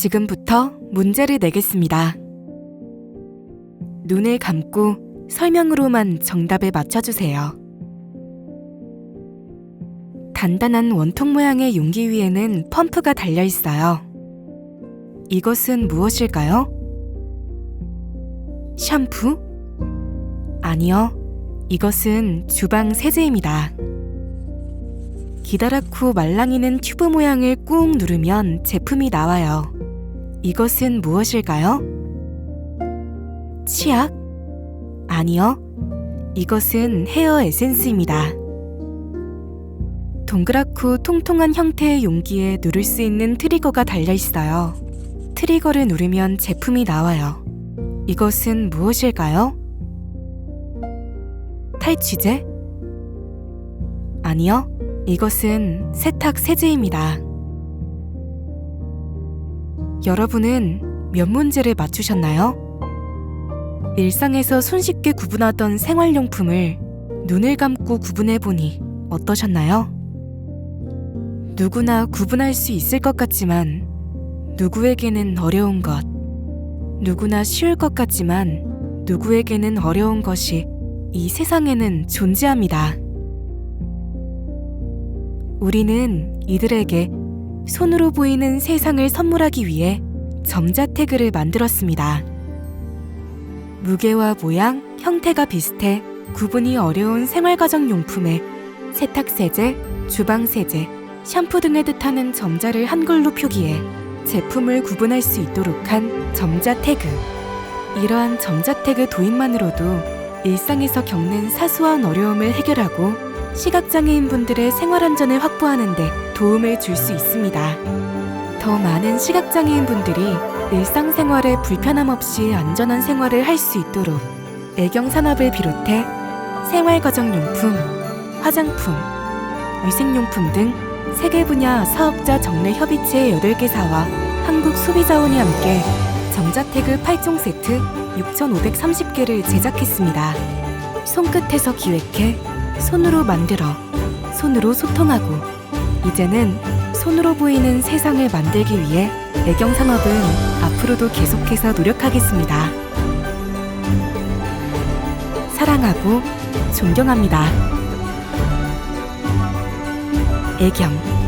지금부터 문제를 내겠습니다. 눈을 감고 설명으로만 정답에 맞춰주세요. 단단한 원통 모양의 용기 위에는 펌프가 달려 있어요. 이것은 무엇일까요? 샴푸? 아니요. 이것은 주방 세제입니다. 기다랗고 말랑이는 튜브 모양을 꾹 누르면 제품이 나와요. 이것은 무엇일까요? 치약? 아니요. 이것은 헤어 에센스입니다. 동그랗고 통통한 형태의 용기에 누를 수 있는 트리거가 달려 있어요. 트리거를 누르면 제품이 나와요. 이것은 무엇일까요? 탈취제? 아니요. 이것은 세탁 세제입니다. 여러분은 몇 문제를 맞추셨나요? 일상에서 손쉽게 구분하던 생활용품을 눈을 감고 구분해 보니 어떠셨나요? 누구나 구분할 수 있을 것 같지만 누구에게는 어려운 것, 누구나 쉬울 것 같지만 누구에게는 어려운 것이 이 세상에는 존재합니다. 우리는 이들에게 손으로 보이는 세상을 선물하기 위해 점자 태그를 만들었습니다. 무게와 모양, 형태가 비슷해 구분이 어려운 생활가정 용품에 세탁세제, 주방세제, 샴푸 등을 뜻하는 점자를 한글로 표기해 제품을 구분할 수 있도록 한 점자 태그. 이러한 점자 태그 도입만으로도 일상에서 겪는 사소한 어려움을 해결하고 시각장애인 분들의 생활 안전을 확보하는 데 도움을 줄 수 있습니다. 더 많은 시각장애인 분들이 일상생활에 불편함 없이 안전한 생활을 할 수 있도록 애경 산업을 비롯해 생활가정용품, 화장품, 위생용품 등 세계 분야 사업자 정례 협의체 8개 사와 한국 소비자원이 함께 점자태그 8종 세트 6,530개를 제작했습니다. 손끝에서 기획해 손으로 만들어 손으로 소통하고 이제는 손으로 보이는 세상을 만들기 위해 애경 산업은 앞으로도 계속해서 노력하겠습니다. 사랑하고 존경합니다. 애경